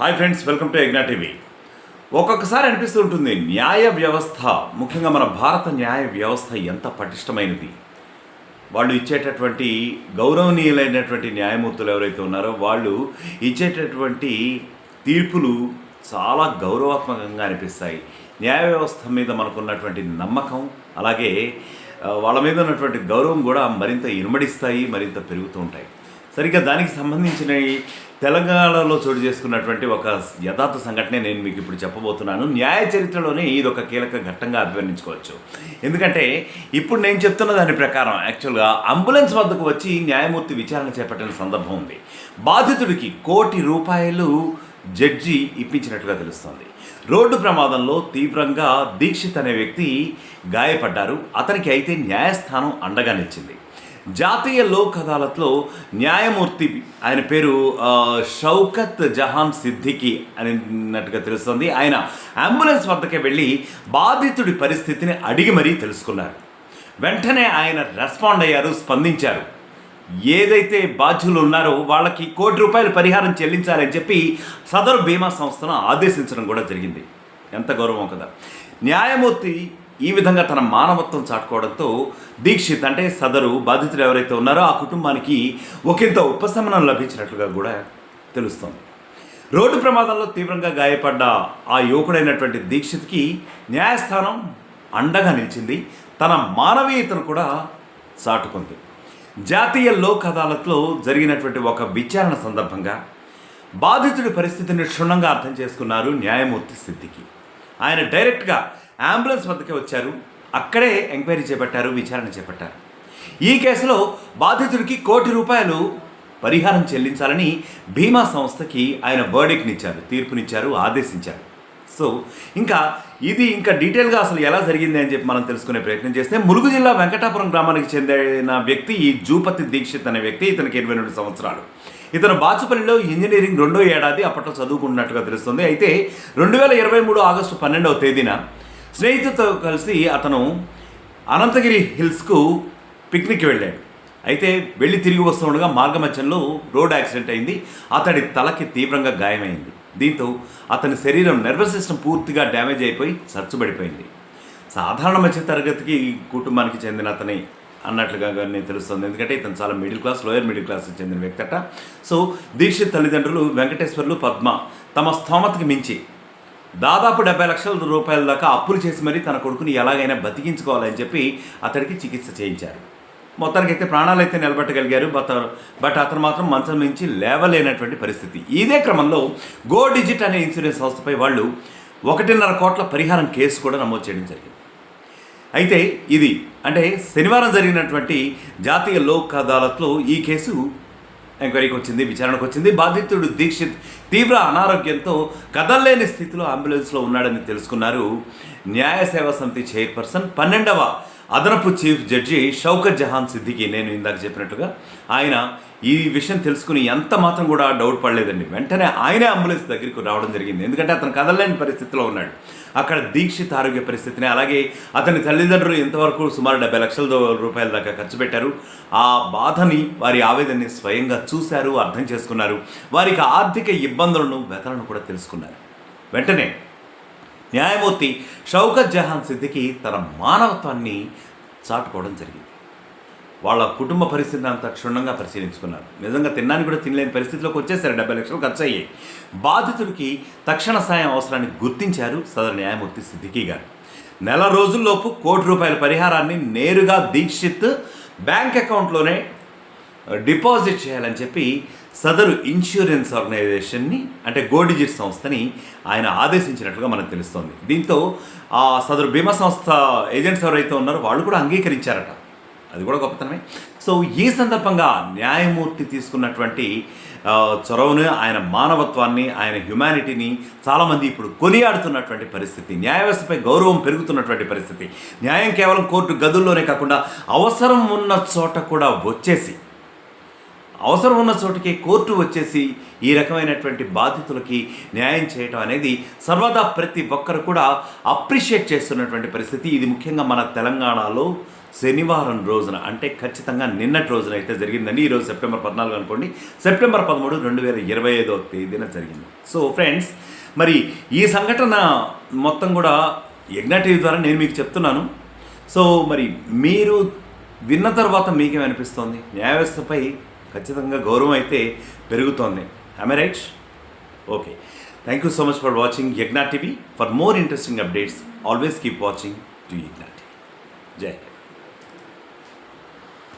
Hi friends welcome to Yagna TV. ఒక్కొక్కసారి అనిపిస్తూ ఉంటుంది న్యాయ వ్యవస్థ ముఖ్యంగా మన భారత న్యాయ వ్యవస్థ ఎంత పటిష్టమైనది. వాళ్ళు ఇచ్చేటటువంటి గౌరవనీయులైనటువంటి న్యాయమూర్తులు ఎవరైతే ఉన్నారో వాళ్ళు ఇచ్చేటటువంటి తీర్పులు చాలా గౌరవాత్మకంగా అనిపిస్తాయి. న్యాయ వ్యవస్థ మీద మనకున్నటువంటి నమ్మకం అలాగే వాళ్ళ మీద ఉన్నటువంటి గౌరవం కూడా మరింత ఇనుమడిస్తాయి మరింత పెరుగుతూ ఉంటాయి. సరిగ్గా దానికి సంబంధించిన తెలంగాణలో చోటు చేసుకున్నటువంటి ఒక యథార్థ సంఘటనే నేను మీకు ఇప్పుడు చెప్పబోతున్నాను. న్యాయ చరిత్రలోనే ఇది ఒక కీలక ఘట్టంగా అభివర్ణించుకోవచ్చు. ఎందుకంటే ఇప్పుడు నేను చెప్తున్న దాని ప్రకారం యాక్చువల్గా అంబులెన్స్ వద్దకు వచ్చి న్యాయమూర్తి విచారణ చేపట్టిన సందర్భం ఉంది. బాధితుడికి కోటి రూపాయలు జడ్జి ఇప్పించినట్లుగా తెలుస్తోంది. రోడ్డు ప్రమాదంలో తీవ్రంగా దీక్షిత్ అనే వ్యక్తి గాయపడ్డారు. అతనికి అయితే న్యాయస్థానం అండగా నిలిచింది. జాతీయ లోక్ అదాలత్లో న్యాయమూర్తి ఆయన పేరు షౌకత్ జహాన్ సిద్దికి అన్నట్టుగా తెలుస్తుంది. ఆయన అంబులెన్స్ వద్దకే వెళ్ళి బాధితుడి పరిస్థితిని అడిగి మరీ తెలుసుకున్నారు. వెంటనే ఆయన రెస్పాండ్ అయ్యారు స్పందించారు. ఏదైతే బాధ్యులు ఉన్నారో వాళ్ళకి కోటి రూపాయలు పరిహారం చెల్లించాలని చెప్పి సదరు బీమా సంస్థను ఆదేశించడం కూడా జరిగింది. ఎంత గౌరవం కదా. న్యాయమూర్తి ఈ విధంగా తన మానవత్వం చాటుకోవడంతో దీక్షిత్ అంటే సదరు బాధితులు ఎవరైతే ఉన్నారో ఆ కుటుంబానికి ఒకంత ఉపశమనం లభించినట్లుగా కూడా తెలుస్తోంది. రోడ్డు ప్రమాదంలో తీవ్రంగా గాయపడ్డ ఆ యువకుడైనటువంటి దీక్షిత్కి న్యాయస్థానం అండగా నిలిచింది. తన మానవీయతను కూడా చాటుకుంది. జాతీయ లోక్ అదాలత్లో జరిగినటువంటి ఒక విచారణ సందర్భంగా బాధితుడి పరిస్థితిని క్షుణ్ణంగా అర్థం చేసుకున్నారు న్యాయమూర్తి సిద్ధికి ఆయన డైరెక్ట్గా అంబులెన్స్ వద్దకే వచ్చారు. అక్కడే ఎంక్వైరీ చేపట్టారు విచారణ చేపట్టారు. ఈ కేసులో బాధితుడికి కోటి రూపాయలు పరిహారం చెల్లించాలని బీమా సంస్థకి ఆయన వర్డిక్నిచ్చారు తీర్పునిచ్చారు ఆదేశించారు. సో ఇంకా ఇది ఇంకా డీటెయిల్గా అసలు ఎలా జరిగింది అని చెప్పి మనం తెలుసుకునే ప్రయత్నం చేస్తే ములుగు జిల్లా వెంకటాపురం గ్రామానికి చెందిన వ్యక్తి ఈ జూపతి దీక్షిత్ అనే వ్యక్తి ఇతనికి ఇరవై రెండు సంవత్సరాలు. ఇతను బాచుపల్లిలో ఇంజనీరింగ్ రెండో ఏడాది అప్పట్లో చదువుకున్నట్టుగా తెలుస్తుంది. అయితే రెండు వేల ఇరవై మూడు ఆగస్టు పన్నెండవ తేదీన స్నేహితులతో కలిసి అతను అనంతగిరి హిల్స్కు పిక్నిక్ వెళ్ళాడు. అయితే వెళ్ళి తిరిగి వస్తుండగా మార్గమధ్యంలో రోడ్ యాక్సిడెంట్ అయింది. అతడి తలకి తీవ్రంగా గాయమైంది. దీంతో అతని శరీరం నర్వస్ సిస్టమ్ పూర్తిగా డ్యామేజ్ అయిపోయి చచ్చుబడిపోయింది సాధారణ మధ్య తరగతికి కుటుంబానికి చెందిన అతని అన్నట్లుగా నేను తెలుస్తుంది. ఎందుకంటే ఇతను చాలా మిడిల్ క్లాస్ లోయర్ మిడిల్ క్లాస్కి చెందిన వ్యక్తి అట. సో దీక్షిత్ తల్లిదండ్రులు వెంకటేశ్వర్లు పద్మ తమ స్తోమతకి మించి దాదాపు డెబ్బై లక్షల రూపాయల దాకా అప్పులు చేసి మరీ తన కొడుకుని ఎలాగైనా బతికించుకోవాలని చెప్పి అతడికి చికిత్స చేయించారు. మొత్తానికి అయితే ప్రాణాలు అయితే నిలబెట్టగలిగారు బట్ బట్ అతను మాత్రం మంచం నుంచి లేవలేనటువంటి పరిస్థితి. ఇదే క్రమంలో గో డిజిట్ అనే ఇన్సూరెన్స్ సంస్థపై వాళ్ళు ఒకటిన్నర కోట్ల పరిహారం కేసు కూడా నమోదు చేయడం జరిగింది. అయితే ఇది అంటే శనివారం జరిగినటువంటి జాతీయ లోక్ అదాలత్లో ఈ కేసు ఎంక్వైరీకి వచ్చింది విచారణకు వచ్చింది. బాధితుడు దీక్షిత్ తీవ్ర అనారోగ్యంతో కదలలేని స్థితిలో అంబులెన్స్లో ఉన్నాడని తెలుసుకున్నారు. న్యాయ సేవా సమితి చైర్పర్సన్ పన్నెండవ అదనపు చీఫ్ జడ్జి షౌకత్ జహాన్ సిద్దికి నేను ఇందాక చెప్పినట్టుగా ఆయన ఈ విషయం తెలుసుకుని ఎంత మాత్రం కూడా డౌట్ పడలేదండి. వెంటనే ఆయనే అంబులెన్స్ దగ్గరికి రావడం జరిగింది. ఎందుకంటే అతను కదలలేని పరిస్థితిలో ఉన్నాడు. అక్కడ దీక్షిత్ ఆరోగ్య పరిస్థితిని అలాగే అతని తల్లిదండ్రులు ఇంతవరకు సుమారు డెబ్బై లక్షల రూపాయల దాకా ఖర్చు పెట్టారు. ఆ బాధని వారి ఆవేదనని స్వయంగా చూశారు అర్థం చేసుకున్నారు. వారికి ఆర్థిక ఇబ్బందులను వెతలను కూడా తెలుసుకున్నారు. వెంటనే న్యాయమూర్తి షౌకత్ జహాన్ సిద్దికి తన మానవత్వాన్ని చాటుకోవడం జరిగింది. వాళ్ళ కుటుంబ పరిస్థితిని అంత క్షుణ్ణంగా పరిశీలించుకున్నారు. నిజంగా తినడానికి కూడా తినలేని పరిస్థితిలోకి వచ్చేసారు డెబ్బై లక్షలు ఖర్చు అయ్యాయి బాధితుడికి తక్షణ సాయం అవసరాన్ని గుర్తించారు సదరు న్యాయమూర్తి సిద్దికి గారు. నెల రోజుల్లోపు కోటి రూపాయల పరిహారాన్ని నేరుగా దీక్షిత్ బ్యాంక్ అకౌంట్లోనే డిపాజిట్ చేయాలని చెప్పి సదరు ఇన్సూరెన్స్ ఆర్గనైజేషన్ని అంటే గోడిజిట్ సంస్థని ఆయన ఆదేశించినట్లుగా మనకు తెలుస్తోంది. దీంతో ఆ సదరు బీమా సంస్థ ఏజెంట్స్ ఎవరైతే ఉన్నారో వాళ్ళు కూడా అంగీకరించారట. అది కూడా గొప్పతనమే సో ఈ సందర్భంగా న్యాయమూర్తి తీసుకున్నటువంటి చొరవను ఆయన మానవత్వాన్ని ఆయన హ్యుమానిటీని చాలామంది ఇప్పుడు కొనియాడుతున్నటువంటి పరిస్థితి న్యాయ వ్యవస్థపై గౌరవం పెరుగుతున్నటువంటి పరిస్థితి. న్యాయం కేవలం కోర్టు గదుల్లోనే కాకుండా అవసరం ఉన్న చోట కూడా వచ్చేసి అవసరం ఉన్న చోటికి కోర్టు వచ్చేసి ఈ రకమైనటువంటి బాధితులకి న్యాయం చేయటం అనేది సర్వదా ప్రతి ఒక్కరు కూడా అప్రిషియేట్ చేస్తున్నటువంటి పరిస్థితి. ఇది ముఖ్యంగా మన తెలంగాణలో శనివారం రోజున అంటే ఖచ్చితంగా నిన్నటి రోజున అయితే జరిగిందండి. ఈరోజు సెప్టెంబర్ పద్నాలుగు అనుకోండి. సెప్టెంబర్ పదమూడు రెండు వేల ఇరవై ఐదో తేదీన జరిగింది. సో ఫ్రెండ్స్ మరి ఈ సంఘటన మొత్తం కూడా యజ్ఞ టీవీ ద్వారా నేను మీకు చెప్తున్నాను. సో మరి మీరు విన్న తర్వాత మీకేమనిపిస్తోంది? న్యాయ వ్యవస్థపై ఖచ్చితంగా గౌరవం అయితే పెరుగుతోంది. All right okay thank you so much for watching Yagna TV for more interesting updates always keep watching to Yagna TV జై